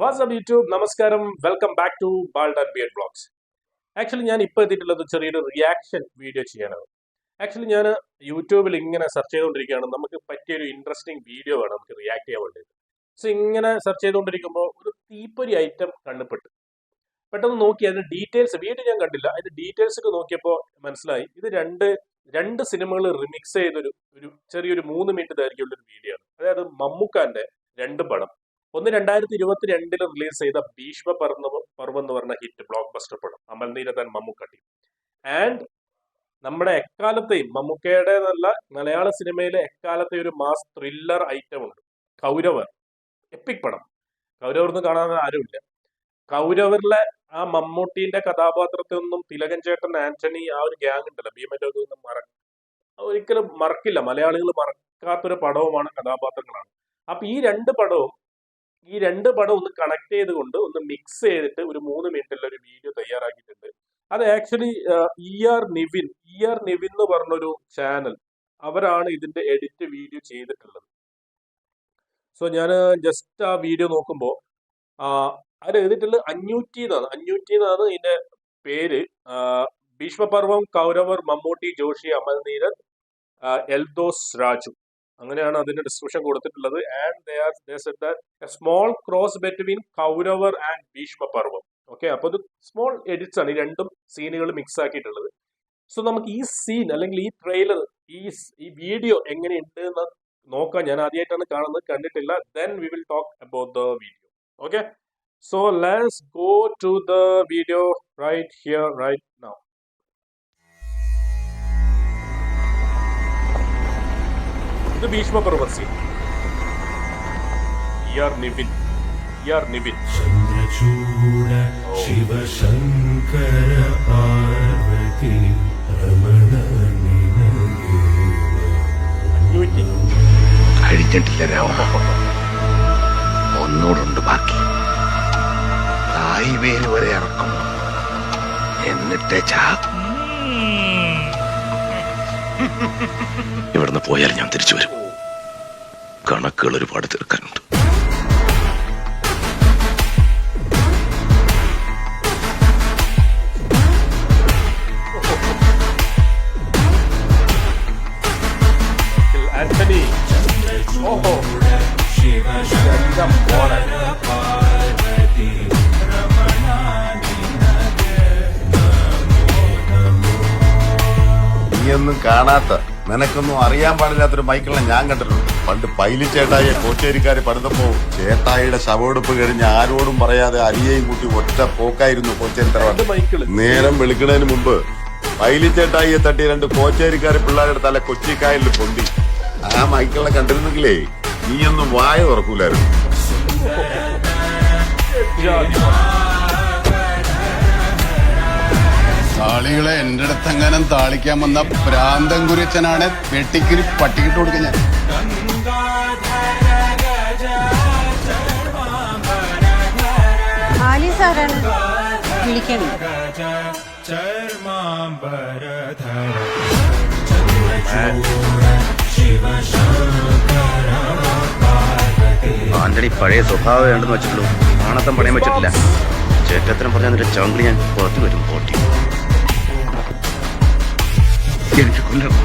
WhatsApp YouTube നമസ്കാരം. Welcome back to bald and beard blogs actually ഞാൻ ഇപ്പോൾ എത്തിയിട്ടുള്ളത് ചെറിയൊരു റിയാക്ഷൻ വീഡിയോ ചെയ്യാനാണ് ആക്ച്വലി ഞാൻ യൂട്യൂബിൽ ഇങ്ങനെ സെർച്ച് ചെയ്തുകൊണ്ടിരിക്കുകയാണ് നമുക്ക് പറ്റിയൊരു ഇൻട്രസ്റ്റിംഗ് വീഡിയോ ആണ് നമുക്ക് റിയാക്ട് ചെയ്യാൻ വേണ്ടിയിട്ട് സോ ഇങ്ങനെ സെർച്ച് ചെയ്തുകൊണ്ടിരിക്കുമ്പോൾ ഒരു തീപ്പൊരി ഐറ്റം കണ്ണുപെട്ട് പെട്ടെന്ന് നോക്കി അതിന് ഡീറ്റെയിൽസ് വീഡിയോ ഞാൻ കണ്ടില്ല. അതിന്റെ ഡീറ്റെയിൽസ് ഒക്കെ നോക്കിയപ്പോൾ മനസ്സിലായി. ഇത് രണ്ട് രണ്ട് സിനിമകൾ റിമിക്സ് ചെയ്തൊരു ഒരു ചെറിയൊരു മൂന്ന് മിനിറ്റ് ദൈർഘ്യമുള്ള ഒരു വീഡിയോ ആണ്. അതായത് മമ്മൂക്കാന്റെ രണ്ട് പടം. ഒന്ന് രണ്ടായിരത്തി ഇരുപത്തി രണ്ടിൽ റിലീസ് ചെയ്ത ഭീഷ്മ പർവ പർവം എന്ന് പറഞ്ഞ ഹിറ്റ് ബ്ലോക്ക് ബസ്റ്റർ പടം അമൽനീരതൻ മമ്മൂക്കട്ടി. ആൻഡ് നമ്മുടെ എക്കാലത്തെയും മമ്മൂക്കയുടേതല്ല മലയാള സിനിമയിലെ എക്കാലത്തെ ഒരു മാസ് ത്രില്ലർ ഐറ്റം ഉണ്ട്. കൗരവർ. എപ്പിക് പടം. കൗരവർ എന്ന് കാണാൻ ആരുമില്ല. കൗരവറിലെ ആ മമ്മൂട്ടിന്റെ കഥാപാത്രത്തിൽ നിന്നും തിലകൻ ചേട്ടൻ ആന്റണി ആ ഒരു ഗ്യാങ് ഉണ്ടല്ലോ ഭീമന്റെ നിന്നും മറ ഒരിക്കലും മറക്കില്ല. മലയാളികൾ മറക്കാത്തൊരു പടവുമാണ് കഥാപാത്രങ്ങളാണ്. അപ്പൊ ഈ രണ്ട് പടവും ഈ രണ്ട് പടം ഒന്ന് കണക്ട് ചെയ്തുകൊണ്ട് ഒന്ന് മിക്സ് ചെയ്തിട്ട് ഒരു മൂന്ന് മിനിറ്റുള്ള ഒരു വീഡിയോ തയ്യാറാക്കിയിട്ടുണ്ട്. അത് actually E R Nivin E R Nivin എന്ന് പറഞ്ഞൊരു ചാനൽ അവരാണ് ഇതിന്റെ എഡിറ്റ് വീഡിയോ ചെയ്തിട്ടുള്ളത്. സോ ഞാൻ ജസ്റ്റ് ആ വീഡിയോ നോക്കുമ്പോൾ അത് എഴുതിയിട്ടുള്ളത് അഞ്ഞൂറ്റി എന്നാണ്. അഞ്ഞൂറ്റി എന്നാണ് ഇതിന്റെ പേര്. ഭീഷ്മപർവം കൗരവർ മമ്മൂട്ടി ജോഷി അമൽനീരൻ ആ, എൽദോസ് രാജു. അങ്ങനെയാണ് അതിന്റെ ഡിസ്ക്രിപ്ഷൻ കൊടുത്തിട്ടുള്ളത്. And they are they said a small cross between Kauravar and Bheeshma Parvam okay അപ്പൊ ഇത് സ്മോൾ എഡിറ്റ്സ് ആണ്. ഈ രണ്ടും സീനുകൾ മിക്സ് ആക്കിയിട്ടുള്ളത്. സോ നമുക്ക് ഈ സീൻ അല്ലെങ്കിൽ ഈ ട്രെയിലർ ഈ ഈ വീഡിയോ എങ്ങനെയുണ്ട് എന്ന് നോക്കാം. ഞാൻ ആദ്യമായിട്ടാണ് കാണുന്നത്. കണ്ടിട്ടില്ല. Then we will talk about the video okay so let's go to the video right here right now ഇത് Bheeshma scene E R Nivin. E R Nivin. Chandrachooda Shivashankara Parvathi Ramana കഴിഞ്ഞിട്ടില്ല രാമ. ഒന്നൂടുണ്ട് ബാക്കി. തായ് വേര് വരെ ഇറക്കും. എന്നിട്ട് ചാ പോയാൽ ഞാൻ തിരിച്ചു വരും. കണക്കുകൾ ഒരുപാട് തീർക്കാനുണ്ട്. നീയൊന്നും കാണാത്ത നിനക്കൊന്നും അറിയാൻ പാടില്ലാത്തൊരു മൈക്കിളിനെ ഞാൻ കണ്ടിട്ടുണ്ട്. പണ്ട് പൈലി ചേട്ടായിയെ കോച്ചേരിക്കാര് പണിതപ്പോ ചേട്ടായിയുടെ ശവമെടുപ്പ് കഴിഞ്ഞ് ആരോടും പറയാതെ അരിയെയും കൂട്ടി ഒറ്റ പോക്കായിരുന്നു കോച്ചേരി തറവാട്ട് നേരം വെളുക്കുന്നതിന് മുമ്പ് പൈലി ചേട്ടായിയെ തട്ടി രണ്ട് കോച്ചേരിക്കാർ പിള്ളേരുടെ തല കൊച്ചിക്കായലിൽ പൊന്തി. ആ മൈക്കിളിനെ കണ്ടിരുന്നെങ്കിലേ നീയൊന്നും വായ തുറക്കൂലായിരുന്നു. താളികളെ എന്റെ അടുത്ത് എങ്ങാനും താളിക്കാൻ വന്ന പ്രാന്തം കുരിച്ചനാണ് വെട്ടിക്കിരി പട്ടിക്കിട്ട് കൊടുക്കാൻ ഞാൻ. ആലി സാറാണ് വിളിക്കണേ ആന്റണി പഴയ സ്വഭാവം വേണ്ടെന്ന് വെച്ചിട്ടുള്ളൂ. ആണത്തം പണയം വെച്ചിട്ടില്ല. ചേട്ടത്തിനും പറഞ്ഞ ചാങ്കിളി ഞാൻ പുറത്തു വരും പോട്ടി. എനിക്ക് കൊല്ലണം.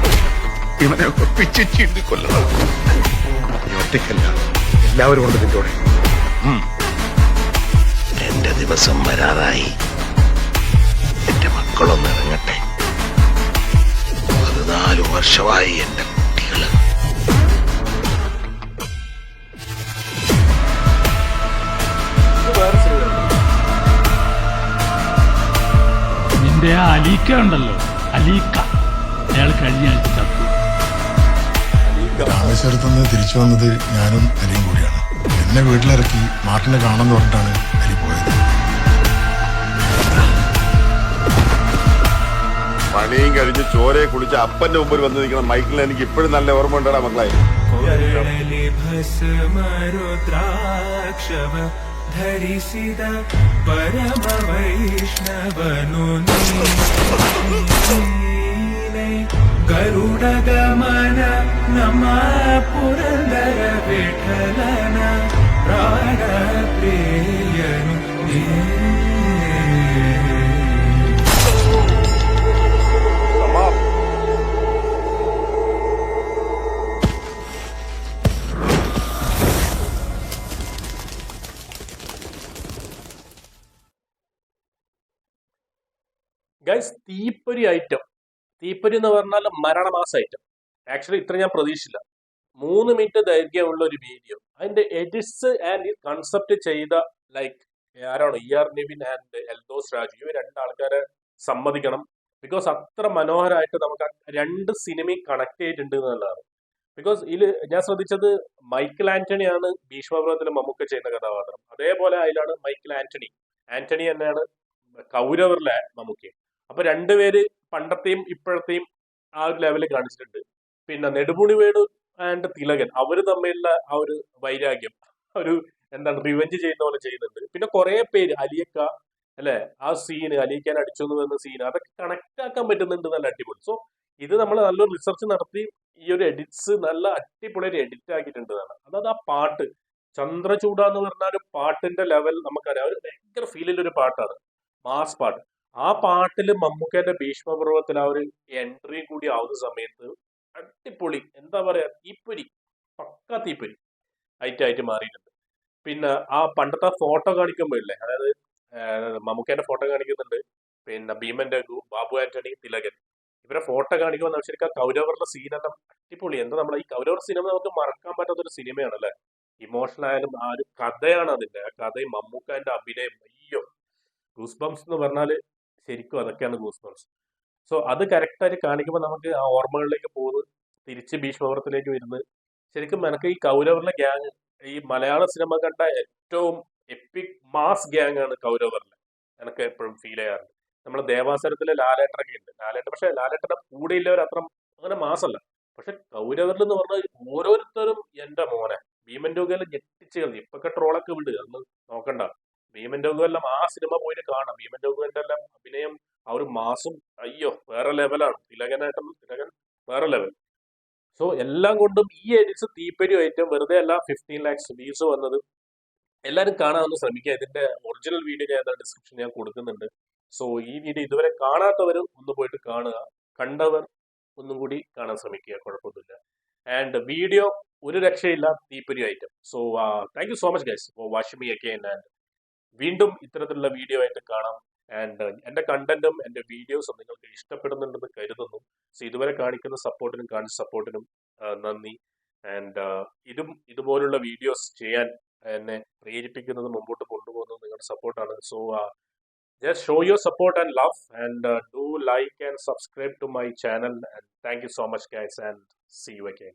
ഇവനെ ഒപ്പിച്ച് ചീണ്ടി കൊല്ലണം. നീ ഒറ്റയ്ക്കല്ല. എല്ലാവരും ഉണ്ട് നിന്റെ കൂടെ. എന്റെ ദിവസം വരാതായി എന്റെ മക്കളൊന്ന് ഇറങ്ങട്ടെ. പതിനാല് വർഷമായി എന്റെ കുട്ടികൾ. നിന്റെ ആ അലീക്ക ഉണ്ടല്ലോ. അലീക്ക. രാമേശ്വരത്ത് നിന്ന് തിരിച്ചു വന്നത് ഞാനും അരിയും കൂടിയാണ് എന്നെ വീട്ടിലിറക്കി മാർട്ടിനെ കാണാൻ പറഞ്ഞിട്ടാണ് അരി പോയത് പണിയും കഴിഞ്ഞ് ചോരയെ കുളിച്ച് അപ്പന്റെ മുമ്പിൽ വന്ന് നിൽക്കുന്ന മൈക്കിൽ എനിക്ക് ഇപ്പോഴും നല്ല ഓർമ്മ ഉണ്ടാ മക്കളായി ധരിസിത പരമ വൈഷ്ണവനു गरुडगमन नमः पुरन्दर विठलन प्राणप्रियनु ഗൈസ് തീപ്പൊരി ഐറ്റം തീപ്പൊരി എന്ന് പറഞ്ഞാൽ മരണമാസ ഐറ്റം ആക്ച്വലി ഇത്ര ഞാൻ പ്രതീക്ഷിച്ചില്ല. മൂന്ന് മിനിറ്റ് ദൈർഘ്യമുള്ള ഒരു വീഡിയോ അതിന്റെ എഡിറ്റ്സ് ആൻഡ് കൺസെപ്റ്റ് ചെയ്ത ലൈക്ക് ആരാണ്? E R Nivin and Eldhose Raju ഇവ രണ്ടാൾക്കാരെ സമ്മതിക്കണം. ബിക്കോസ് അത്ര മനോഹരമായിട്ട് നമുക്ക് രണ്ട് സിനിമയും കണക്ട് ചെയ്തിട്ടുണ്ട് എന്നുള്ളതാണ്. ബിക്കോസ് ഇതിൽ ഞാൻ ശ്രദ്ധിച്ചത് മൈക്കിൾ ആണ് ഭീഷ്മപുരത്തിൽ മമ്മൂക്ക ചെയ്യുന്ന കഥാപാത്രം. അതേപോലെ അതിലാണ് മൈക്കിൾ ആന്റണി ആന്റണി തന്നെയാണ് കൗരവറിലെ മമ്മൂക്ക അപ്പൊ രണ്ടുപേര് പണ്ടത്തെയും ഇപ്പോഴത്തെയും ആ ഒരു ലെവലിൽ കാണിച്ചിട്ടുണ്ട്. പിന്നെ നെടുമുടി വേണു ആൻഡ് തിലകൻ അവർ തമ്മിലുള്ള ആ ഒരു വൈരാഗ്യം ഒരു എന്താണ് റിവെഞ്ച് ചെയ്യുന്ന പോലെ ചെയ്യുന്നുണ്ട്. പിന്നെ കുറെ പേര് അലിയക്ക അല്ലെ? ആ സീന് അലിയിക്കാൻ അടിച്ചു എന്ന് സീൻ അതൊക്കെ കണക്ട് ആക്കാൻ പറ്റുന്നുണ്ട് നല്ല അടിപൊളി. സോ ഇത് നമ്മൾ നല്ലൊരു റിസർച്ച് നടത്തി ഈ ഒരു എഡിറ്റ്സ് നല്ല അടിപൊളി ഒരു എഡിറ്റ് ആക്കിയിട്ടുണ്ട് എന്നാണ്. അതായത് ആ പാട്ട് ചന്ദ്രചൂട എന്ന് പറഞ്ഞ ഒരു പാട്ടിന്റെ ലെവൽ നമുക്കറിയാം. ഒരു ഭയങ്കര ഫീലിൽ ഒരു പാട്ടാണ്. മാസ് പാട്ട്. ആ പാട്ടിൽ മമ്മൂക്കേന്റെ ഭീഷ്മപർവത്തിൽ ആ ഒരു എൻട്രി കൂടി ആവുന്ന സമയത്ത് അടിപൊളി എന്താ പറയാ തീപ്പൊരി പക്ക തീപ്പൊരി ഐറ്റായിട്ട് മാറിയിട്ടുണ്ട്. പിന്നെ ആ പണ്ടത്തെ ഫോട്ടോ കാണിക്കുമ്പോ ഇല്ലേ അതായത് മമ്മൂക്കേന്റെ ഫോട്ടോ കാണിക്കുന്നുണ്ട്. പിന്നെ ഭീമന്റെ ബാബു ആന്റണി തിലകൻ ഇവരെ ഫോട്ടോ കാണിക്കുമ്പോൾ നമ്മൾ ശരിക്കും ആ കൗരവറുടെ സീനെല്ലാം അടിപൊളി. എന്താ നമ്മളെ ഈ കൗരവർ സിനിമ നമുക്ക് മറക്കാൻ പറ്റാത്ത ഒരു സിനിമയാണ് അല്ലെ ഇമോഷണൽ ആയാലും ആ ഒരു കഥയാണ് അതിന്റെ ആ കഥയും മമ്മൂക്കാന്റെ അഭിനയം അയ്യോ ഗൂസ് ബംസ് എന്ന് പറഞ്ഞാൽ ശരിക്കും അതൊക്കെയാണ് ഗൂസ് ബംസ് സോ അത് കറക്റ്റായിട്ട് കാണിക്കുമ്പോൾ നമുക്ക് ആ ഓർമ്മകളിലേക്ക് പോകുന്നത് തിരിച്ച് ഭീഷ്മപുരത്തിലേക്ക് വരുന്നത് ശരിക്കും എനിക്ക് ഈ കൗരവറിലെ ഗ്യാങ് ഈ മലയാള സിനിമ കണ്ട ഏറ്റവും എപ്പിക് മാസ് ഗ്യാങ് ആണ് കൗരവറിലെ. എനിക്ക് എപ്പോഴും ഫീൽ ചെയ്യാറുണ്ട്. നമ്മുടെ ദേവാസുരത്തിലെ ലാലേട്ടനൊക്കെ ഉണ്ട്. ലാലേട്ടൻ പക്ഷെ ലാലേട്ടന്റെ കൂടെ ഇല്ലവർ അത്ര അങ്ങനെ മാസല്ല പക്ഷെ കൗരവരിൽ എന്ന് പറഞ്ഞാൽ ഓരോരുത്തരും എന്റെ മോനെ. ഭീമൻ രൂപയിൽ ഞെട്ടിച്ച് കളഞ്ഞു ഇപ്പൊക്കെ ട്രോളൊക്കെ വിടുക അന്ന് നോക്കണ്ട. ഭീമൻ രോഗമെല്ലാം ആ സിനിമ പോയിട്ട് കാണാം. ഭീമൻ രോഗന്റെ എല്ലാം അഭിനയം ആ ഒരു മാസും അയ്യോ വേറെ ലെവലാണ് തിലകനായിട്ടും തിലകൻ വേറെ ലെവൽ സോ എല്ലാം കൊണ്ടും ഈ എഡിറ്റ്സ് തീപ്പരി ഐറ്റം വെറുതെ അല്ല ഫിഫ്റ്റീൻ ലാക്സ് വ്യൂസ് വന്നത്. എല്ലാവരും കാണാൻ ശ്രമിക്കുക. ഇതിന്റെ ഒറിജിനൽ വീഡിയോ ഞാൻ ഡിസ്ക്രിപ്ഷൻ ഞാൻ കൊടുക്കുന്നുണ്ട്. സോ ഈ വീഡിയോ ഇതുവരെ കാണാത്തവരും ഒന്ന് പോയിട്ട് കാണുക. കണ്ടവർ ഒന്നും കൂടി കാണാൻ ശ്രമിക്കുക. കുഴപ്പമൊന്നുമില്ല. ആൻഡ് വീഡിയോ ഒരു രക്ഷയില്ല തീപ്പൊരി item so thank you so much guys for watching me അക്കെ ആൻഡ് വീണ്ടും ഇത്തരത്തിലുള്ള വീഡിയോ ആയിട്ട് കാണാം. ആൻഡ് എന്റെ കണ്ടന്റും എന്റെ വീഡിയോസും നിങ്ങൾക്ക് ഇഷ്ടപ്പെടുന്നുണ്ടെന്ന് കരുതുന്നു. സോ ഇതുവരെ കാണിക്കുന്ന സപ്പോർട്ടിനും കാണിച്ച സപ്പോർട്ടിനും നന്ദി. ആൻഡ് ഇതും ഇതുപോലുള്ള വീഡിയോസ് ചെയ്യാൻ എന്നെ പ്രേരിപ്പിക്കുന്നത് മുമ്പോട്ട് കൊണ്ടുപോകുന്നത് നിങ്ങളുടെ സപ്പോർട്ടാണ് so just show your support and love and uh, do like and subscribe to my channel. And thank you so much guys. And see you again.